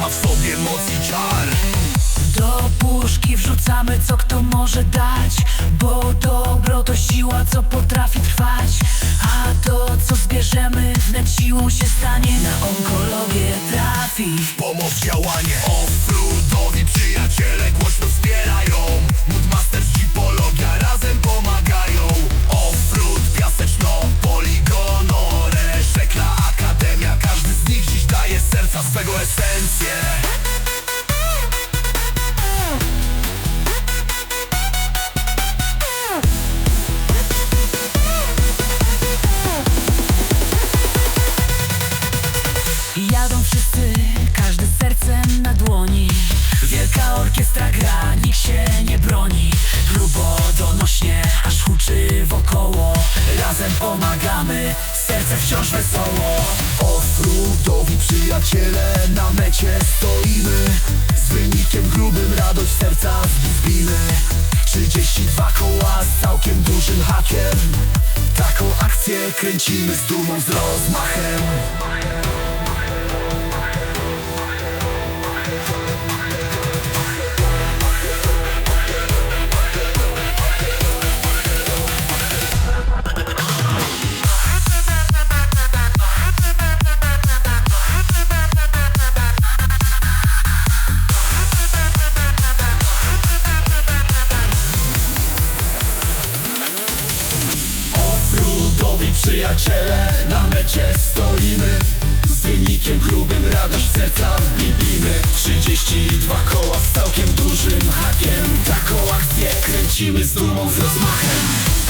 Ma w sobie moc i czar Do puszki wrzucamy co kto może dać Bo dobro to siła co potrafi trwać. A to co zbierzemy wnet siłą się stanie Na onkologię trafi. Pomoc działanie Offroadowi esencję. Jadą wszyscy, każdy sercem na dłoni. Wielka orkiestra gra, nikt się nie broni. Grubo, donośnie, aż huczy wokoło. Razem pomagamy, serce wciąż wesoło Offroadowi przyjaciele na mecie stoimy. Z wynikiem grubym radość serca zbimy 32 koła z całkiem dużym hakiem. Taką akcję kręcimy z dumą, z rozmachem Offroadowi przyjaciele na mecie stoimy. Z wynikiem grubym radość serca wbijmy 32 koła z całkiem dużym hakiem. Taką akcję kręcimy z dumą, z rozmachem